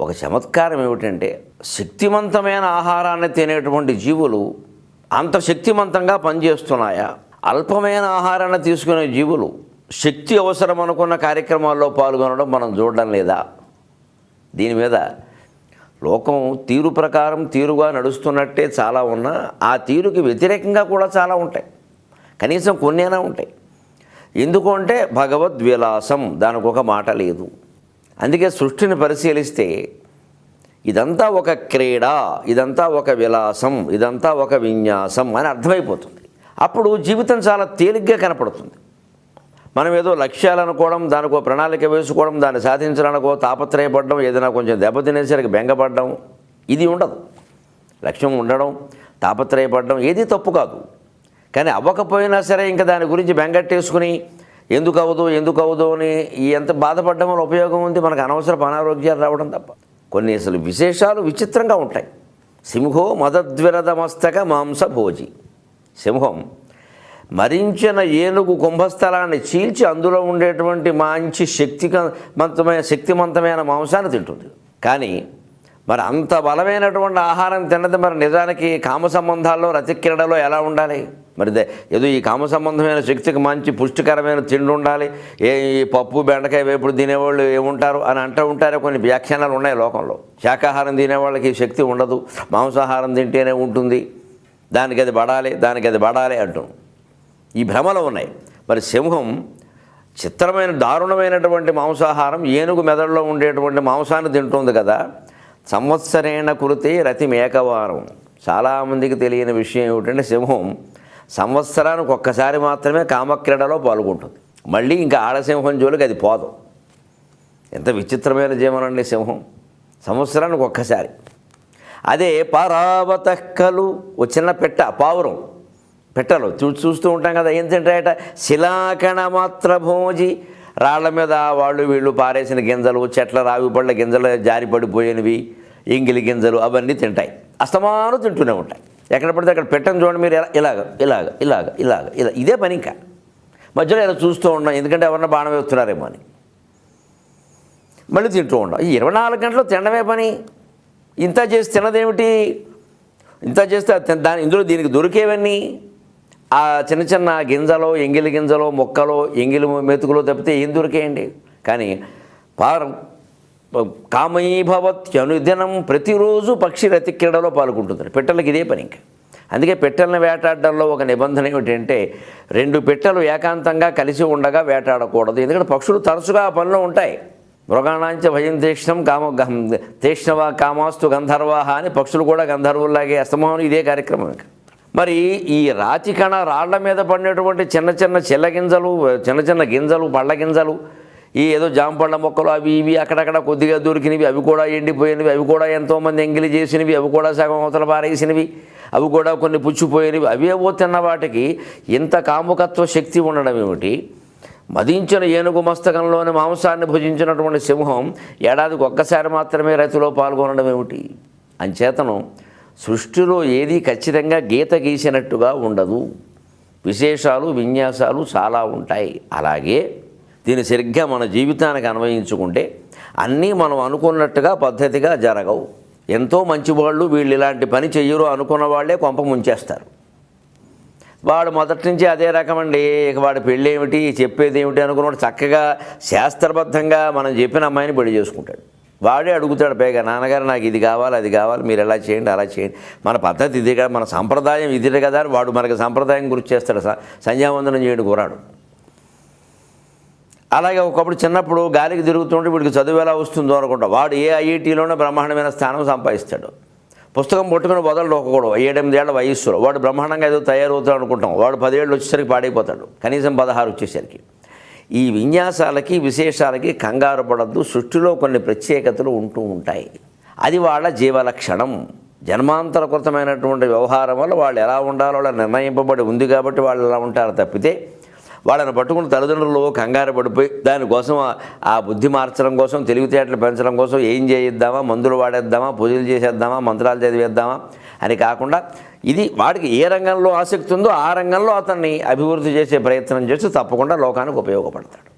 ఒక చమత్కారం ఏమిటంటే శక్తివంతమైన ఆహారాన్ని తినేటువంటి జీవులు అంత శక్తివంతంగా పనిచేస్తున్నాయా? అల్పమైన ఆహారాన్ని తీసుకునే జీవులు శక్తి అవసరం అనుకున్న కార్యక్రమాల్లో పాల్గొనడం మనం చూడడం లేదా? దీని మీద లోకం తీరు ప్రకారం తీరుగా నడుస్తున్నట్టే చాలా ఉన్నా ఆ తీరుకి వ్యతిరేకంగా కూడా చాలా ఉంటాయి. కనీసం కొన్నైనా ఉంటాయి. ఎందుకు అంటే భగవద్విలాసం దానికి ఒక మాట లేదు. అందుకే సృష్టిని పరిశీలిస్తే ఇదంతా ఒక క్రీడ ఇదంతా ఒక విలాసం ఇదంతా ఒక విన్యాసం అని అర్థమైపోతుంది. అప్పుడు జీవితం చాలా తేలిగ్గా కనపడుతుంది. మనం ఏదో లక్ష్యాలు అనుకోవడం దానికో ప్రణాళిక వేసుకోవడం దాన్ని సాధించడానికో తాపత్రయపడడం ఏదైనా కొంచెం దెబ్బతినేసరికి బెంగపడడం ఇది ఉండదు. లక్ష్యం ఉండడం తాపత్రయపడడం ఏది తప్పు కాదు. కానీ అవ్వకపోయినా సరే ఇంకా దాని గురించి బెంగట్టేసుకుని ఎందుకు అవ్వదు ఎందుకు అవ్వదు అని ఎంత బాధపడడం వల్ల ఉపయోగం ఉంది? మనకు అనవసరపు అనారోగ్యాలు రావడం తప్ప. కొన్ని అసలు విశేషాలు విచిత్రంగా ఉంటాయి. సింహో మదద్విరదమస్తక మాంస భోజి. సింహం మరించిన ఏనుగు కుంభస్థలాన్ని చీల్చి అందులో ఉండేటువంటి మంచి శక్తివంతమైన శక్తివంతమైన మాంసాన్ని తింటుంది. కానీ మరి అంత బలమైనటువంటి ఆహారం తినది మరి నిజానికి కామ సంబంధాల్లో రతిక్రీడలో ఎలా ఉండాలి? మరి దే- ఏదో ఈ కామ సంబంధమైన శక్తికి మంచి పుష్టికరమైన తిండి ఉండాలి ఏ ఈ పప్పు బెండకాయ వేపుడు తినేవాళ్ళు ఏముంటారు అని అంటూ ఉంటారో కొన్ని వ్యాఖ్యానాలు ఉన్నాయి లోకంలో. శాకాహారం తినేవాళ్ళకి శక్తి ఉండదు మాంసాహారం తింటేనే ఉంటుంది దానికి అది పడాలి దానికి అది పడాలి అంటూ. ఈ భ్రమలు ఉన్నాయి. మరి సింహం చిత్రమైన దారుణమైనటువంటి మాంసాహారం ఏనుగు మెదడులో ఉండేటువంటి మాంసాన్ని తింటుంది కదా. సంవత్సరేణ కురితే రతి మేకవారం చాలామందికి తెలియని విషయం ఏమిటంటే సింహం సంవత్సరానికి ఒక్కసారి మాత్రమే కామక్రీడలో పాల్గొంటుంది. మళ్ళీ ఇంకా ఆడసింహం జోలికి అది పోదు. ఎంత విచిత్రమైన జీవనండి సింహం. సంవత్సరానికి ఒక్కసారి. అదే పారావతక్కలు ఓ చిన్న పెట్ట పావురం. పెట్టలు చూ చూస్తూ ఉంటాం కదా ఏం తింటాయట శిలాకణ మాత్ర భోజి. రాళ్ళ మీద వాళ్ళు వీళ్ళు పారేసిన గింజలు చెట్ల రావి పళ్ళ గింజలు జారి పడిపోయినవి ఇంగిలి గింజలు అవన్నీ తింటాయి. అస్తమానం తింటూనే ఉంటాయి. ఎక్కడ పడితే అక్కడ పెట్టని చూడండి మీరు ఎలా ఇలాగ ఇలాగ ఇలాగ ఇలాగ ఇలా ఇదే పని ఇంకా. మధ్యలో ఇలా చూస్తూ ఉన్నాం ఎందుకంటే ఎవరన్నా బాణం వేస్తున్నారేమో అని. మళ్ళీ తింటూ ఉండం ఈ ఇరవై నాలుగు గంటలు తినడమే పని. ఇంత చేసి తినదేమిటి? ఇంత చేస్తే దాని ఇందులో దీనికి దొరికేవన్నీ? ఆ చిన్న చిన్న గింజలో ఎంగిలి గింజలో మొక్కలో ఎంగిలి మెతుకులో తప్పితే ఏం దొరికేయండి? కానీ పారం కామైభవత్యనుదినం ప్రతిరోజు పక్షి రతి క్రీడలో పాల్గొంటుంది పెట్టెలకు ఇదే పని ఇంకా. అందుకే పెట్టెలను వేటాడడంలో ఒక నిబంధన ఏమిటంటే రెండు పెట్టెలు ఏకాంతంగా కలిసి ఉండగా వేటాడకూడదు. ఎందుకంటే పక్షులు తరచుగా ఆ పనిలో ఉంటాయి. మృగాణాంచ భయం తీక్ష్ణం కామ గం- కామాస్తు గంధర్వాహ అని పక్షులు కూడా గంధర్వుల్లాగే అస్తమానం ఇదే కార్యక్రమం ఇంకా. మరి ఈ రాతి కణ రాళ్ళ మీద పడినటువంటి చిన్న చిన్న చిల్ల గింజలు చిన్న చిన్న గింజలు పళ్ళ గింజలు ఈ ఏదో జాంపండ్ల మొక్కలు అవి ఇవి అక్కడక్కడ కొద్దిగా దొరికినవి అవి కూడా ఎండిపోయినవి అవి కూడా ఎంతోమంది ఎంగిలి చేసినవి అవి కూడా సగం అవతల పారేసినవి అవి కూడా కొన్ని పుచ్చిపోయినవి అవేవో తిన్న వాటికి ఇంత కాముకత్వ శక్తి ఉండడం ఏమిటి? మదించిన ఏనుగు మస్తకంలోని మాంసాన్ని భుజించినటువంటి సింహం ఏడాదికి ఒక్కసారి మాత్రమే రైతులో పాల్గొనడం ఏమిటి? అంచేతను సృష్టిలో ఏది ఖచ్చితంగా గీత గీసినట్టుగా ఉండదు. విశేషాలు విన్యాసాలు చాలా ఉంటాయి. అలాగే దీన్ని సరిగ్గా మన జీవితానికి అన్వయించుకుంటే అన్నీ మనం అనుకున్నట్టుగా పద్ధతిగా జరగవు. ఎంతో మంచి వాళ్ళు వీళ్ళు ఇలాంటి పని చెయ్యరు అనుకున్న వాళ్ళే కొంప ముంచేస్తారు. వాడు మొదటి నుంచి అదే రకమండి ఇక వాడి పెళ్ళి ఏమిటి చెప్పేది ఏమిటి అనుకున్నప్పుడు చక్కగా శాస్త్రబద్ధంగా మనం చెప్పిన అమ్మాయిని పెళ్ళి చేసుకుంటాడు. వాడే అడుగుతాడు పైగా నాన్నగారు నాకు ఇది కావాలి అది కావాలి మీరు ఎలా చేయండి అలా చేయండి. మన పద్ధతి ఇది కదా మన సంప్రదాయం ఇది కదా వాడు మనకి సంప్రదాయం గురించి చేస్తాడు. స- సంధ్యావందనం చేయడు కూరాడు అలాగే ఒకప్పుడు చిన్నప్పుడు గాలికి తిరుగుతుంటే వీడికి చదువు ఎలా వస్తుందో అనుకుంటా. వాడు ఏ ఐఐటీలోనే బ్రహ్మాండమైన స్థానం సంపాదిస్తాడు. పుస్తకం పట్టుకుని వదలడు ఒకడు ఏడెనిమిదేళ్ళ వయస్సులో వాడు బ్రహ్మాండంగా ఏదో తయారవుతాడు అనుకుంటాం. వాడు పదేళ్ళు వచ్చేసరికి పాడైపోతాడు. కనీసం పదహారు వచ్చేసరికి. ఈ విన్యాసాలకి విశేషాలకి కంగారు పడద్దు. సృష్టిలో కొన్ని ప్రత్యేకతలు ఉంటూ ఉంటాయి. అది వాళ్ళ జీవలక్షణం. జన్మాంతరకృతమైనటువంటి వ్యవహారం వల్ల వాళ్ళు ఎలా ఉండాలో నిర్ణయింపబడి ఉంది కాబట్టి వాళ్ళు ఎలా ఉంటారు తప్పితే వాళ్ళని పట్టుకున్న తల్లిదండ్రులు కంగారు పడిపోయి దానికోసం ఆ- ఆ బుద్ధి మార్చడం కోసం తెలివితేటలు పెంచడం కోసం ఏం చేయిద్దామా? మందులు వాడేద్దామా? పూజలు చేసేద్దామా? మంత్రాలు చదివేద్దామా? అని కాకుండా ఇది వాడికి ఏ రంగంలో ఆసక్తి ఉందో ఆ రంగంలో అతన్ని అభివృద్ధి చేసే ప్రయత్నం చేసి తప్పకుండా లోకానికి ఉపయోగపడతాడు.